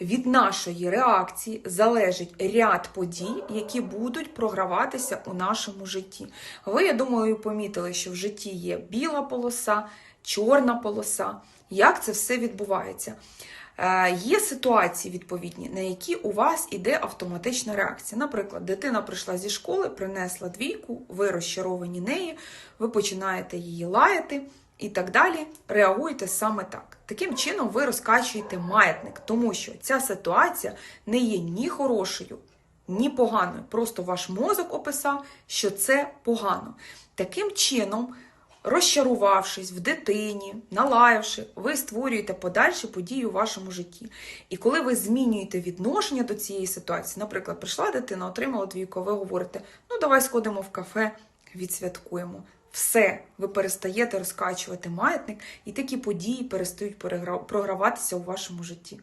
від нашої реакції залежить ряд подій, які будуть програватися у нашому житті. Ви, я думаю, помітили, що в житті є біла полоса, чорна полоса. Як це все відбувається? Е, Є ситуації відповідні, на які у вас іде автоматична реакція. Наприклад, дитина прийшла зі школи, принесла двійку, ви розчаровані нею, ви починаєте її лаяти і так далі. Реагуєте саме так. Таким чином, ви розкачуєте маятник, тому що ця ситуація не є ні хорошою, ні поганою. Просто ваш мозок описав, що це погано. Таким чином, розчарувавшись в дитині, налаявши, ви створюєте подальші події у вашому житті. І коли ви змінюєте відношення до цієї ситуації, наприклад, прийшла дитина, отримала двійку, ви говорите: ну давай сходимо в кафе, відсвяткуємо. Все, ви перестаєте розкачувати маятник, і такі події перестають програватися у вашому житті.